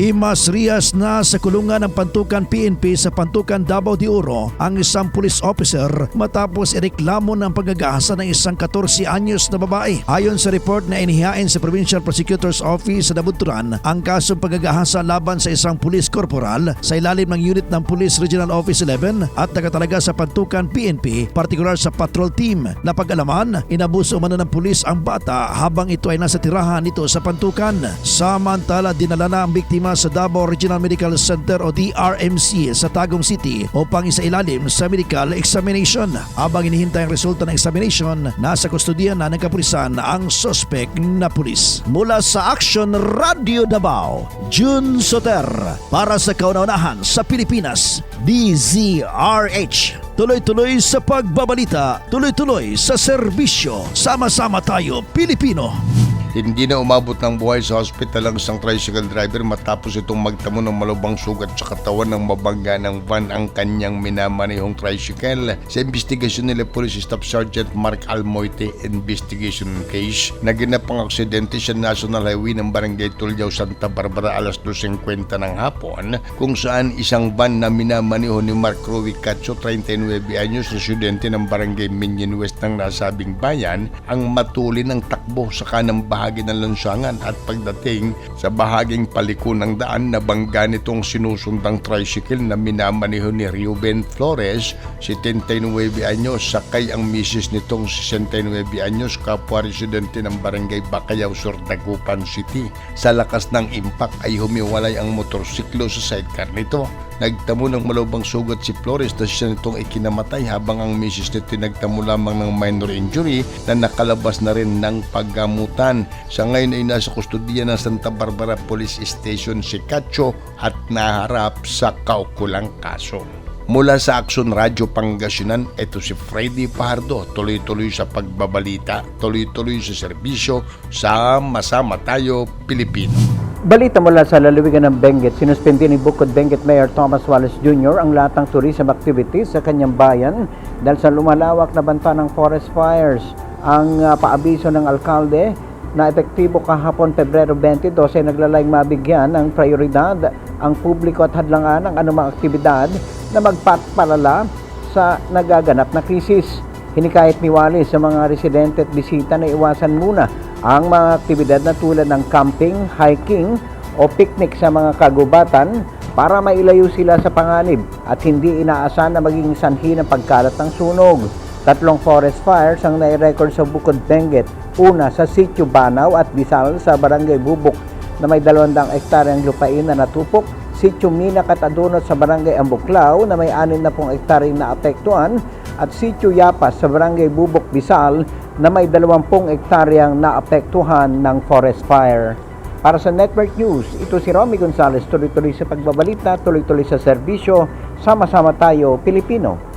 Himas Rias na sa kulungan ng Pantukan PNP sa Pantukan Davao de Oro ang isang police officer matapos ireklamo ng pagagahasa ng isang 14 anyos na babae. Ayon sa report na inihain sa Provincial Prosecutor's Office sa Dabuturan, ang kasong pagagahasa laban sa isang police corporal sa ilalim ng unit ng Police Regional Office 11 at nakatalaga sa Pantukan PNP, partikular sa patrol team na pag-alaman, inabuso umano ng pulis ang bata habang ito ay nasa tirahan nito sa Pantukan. Samantala, dinala na ang biktima sa Davao Regional Medical Center o DRMC sa Tagum City upang isailalim sa medical examination. Habang inihintay ang resulta ng examination, nasa kustodiyan na ng kapulisan ang sospek na pulis. Mula sa Action Radio Davao, June Soter para sa kauna-unahan sa Pilipinas, DZRH. Tuloy-tuloy sa pagbabalita, tuloy-tuloy sa serbisyo. Sama-sama tayo, Pilipino. Hindi na umabot ng buhay sa hospital ang isang tricycle driver matapos itong magtamo ng malubang sugat sa katawan ng mabangga ng van ang kanyang minamanihong tricycle. Sa investigasyon nila Police Staff Sergeant Mark Almoite Investigation Case, naginap ang aksidente sa National Highway ng Barangay Tulyao, Santa Barbara alas 2.50 ng hapon kung saan isang van na minamaniho ni Mark Rowy Catso, 39 anyos, residente ng Barangay Minion West ng nasabing bayan, ang matuli ng takbo sa kanang bahagi ng lansangan at pagdating sa bahaging paliko ng daan na bangga nitong sinusundang tricycle na minamaniho ni Ruben Flores, 79 anyos, sakay ang misis nitong 69 anyos, kapwa residente ng barangay Bacayao Sur, Dagupan City. Sa lakas ng impact ay humiwalay ang motorsiklo sa sidecar nito. Nagtamo ng malubang sugat si Flores na siya nitong ikinamatay habang ang misis nito nagtamo lamang ng minor injury na nakalabas na rin ng paggamutan. Sa ngayon ay nasa kustodiya ng Santa Barbara Police Station si Cacho at naharap sa kaukulang kaso. Mula sa Action Radio Pangasinan, ito si Freddy Pardo. Tuloy-tuloy sa pagbabalita, tuloy-tuloy sa serbisyo, sama-sama tayo, Pilipino. Balita mula sa lalawigan ng Benguet, sinuspindi ni Bukod Benguet Mayor Thomas Wallace Jr. ang latang tourism activities sa kanyang bayan dahil sa lumalawak na banta ng forest fires. Ang uh, paabiso ng alkalde na epektibo kahapon Pebrero 22 ay naglalayong mabigyan ng prioridad ang publiko at hadlangan ng anumang aktibidad na magpapalala sa nagaganap na krisis. Hinikayat ni Wallace sa mga residente at bisita na iwasan muna ang mga aktibidad na tulad ng camping, hiking o picnic sa mga kagubatan para mailayo sila sa panganib at hindi inaasahan na maging sanhi ng pagkalat ng sunog. Tatlong forest fires ang nai-record sa Bukod Benguet. Una sa Sitio Banaw at Bisal sa Barangay Bubok na may 200 ektaryang lupain na natupok. Sitio Mina Katadunot sa Barangay Ambuklao na may 60 ektaryang naapektuhan at Sitio Yapas sa Barangay Bubok Bisal na may 20 ektaryang naapektuhan ng forest fire. Para sa Network News, ito si Romy Gonzales, tuloy-tuloy sa pagbabalita, tuloy-tuloy sa serbisyo, sama-sama tayo, Pilipino.